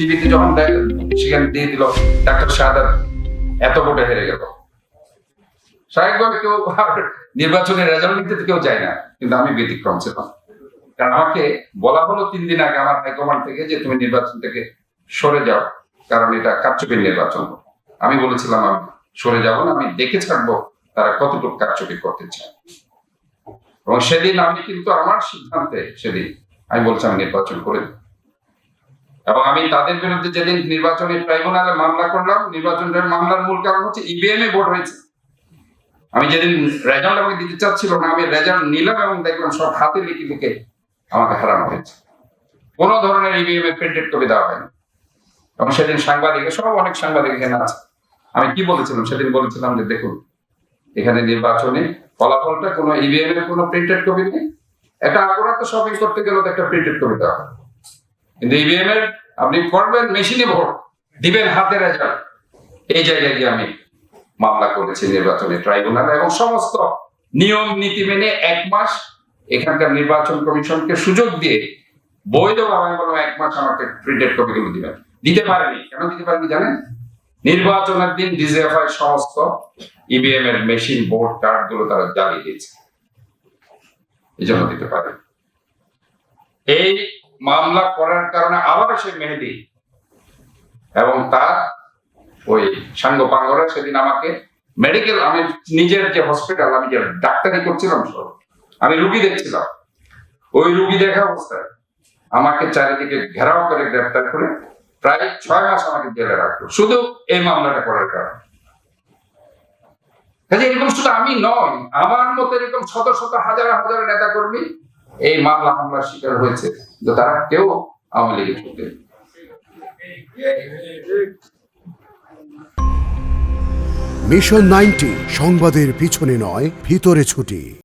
টিভিতে যখন সেখানে দিয়ে দিল, ডাক্তার শাহাদাত এত ভোটে হেরে গেল। স্বাভাবিকভাবে কেউ নির্বাচনের রেজাল্ট নিতে কেউ যায় না, কিন্তু আমি ব্যতিক্রম ছিলাম। কারণ আমাকে বলা হলো তিন দিন আগে আমার হাইকমান্ড থেকে যে তুমি নির্বাচন থেকে সরে যাও, কারণ এটা কারচুপির নির্বাচন। আমি বলেছিলাম, আমি সরে যাব না, আমি দেখে ছাড়বো তারা কতটুকু কারচুপি করতে চায়। এবং সেদিন আমি কিন্তু আমার সিদ্ধান্তে, সেদিন আমি বলছি আমি নির্বাচন করে। এবং আমি তাদের বিরুদ্ধে যেদিন নির্বাচনী ট্রাইব্যুনালে মামলা করলাম, নির্বাচনের মামলার মূল কারণ হচ্ছে ইভিএম এ ভোট হয়েছে। আমি যেদিন রেজাল্ট আমাকে দিতে চাচ্ছিল না, আমি রেজাল্ট নিলাম এবং দেখলাম সব হাতে লিখে লিখে আমাকে হারানো হয়েছে। কোনো ধরনের ইভিএম এর প্রিন্টেড কপি দেওয়া হয়নি। এবং সেদিন সাংবাদিক, সব অনেক সাংবাদিক এখানে আছে। আমি কি বলেছিলাম? সেদিন বলেছিলাম যে দেখুন, এখানে নির্বাচনে ফলাফলটা কোনো ইভিএম এর কোনো প্রিন্টেড কপি নেই। একটা আগরা তো শপিং করতে গেলে তো একটা প্রিন্টেড কপি দেওয়া হয়। কিন্তু ইভিএম এর আপনি করবেন, মেশিনে ভোট, দিবেন হাতে রেজাল্ট। এই জায়গায় গিয়ে আমি মামলা করেছি নির্বাচনী ট্রাইব্যুনালে এবং সমস্ত নিয়ম, নীতি মেনে এক মাস এখানকার নির্বাচন কমিশনকে সুযোগ দিয়ে বৈধভাবে বললাম এক মাস আমাকে প্রিন্টেড কপিগুলো দিবেন। দিতে পারেনি। কেন দিতে পারেনি জানেন? নির্বাচনের দিন ডিজিএফআই সমস্ত ইভিএম এর মেশিন বোর্ড কার্ডগুলো তারা জ্বালিয়ে দিয়েছে। এই জন্য দিতে পারে এই মামলা করার কারণে আবার সে মেহেদি। এবং তার ওই সাঙ্গ পাঙ্গরা সেদিন আমাকে মেডিকেল আমি নিজের যে হসপিটাল আমি যে ডাক্তারি করছিলাম সব, আমি রুগী দেখছিলাম। ওই রুগী দেখা অবস্থায় আমাকে চারিদিকে ঘেরাও করে, গ্রেপ্তার করে প্রায় ছয় মাস আমাকে জেলে রাখল। শুধু এই মামলাটা করার কারণে। এরকম শুধু আমি নয় আমার মতো এরকম শত শত, হাজার হাজার নেতা কর্মী এই মামলা হামলার শিকার হয়েছে যে তারা কেউ আওয়ামী লীগের ঢুকে মিশন নাইনটি সংবাদের পিছনে নয়, ভিতরে ছুটি।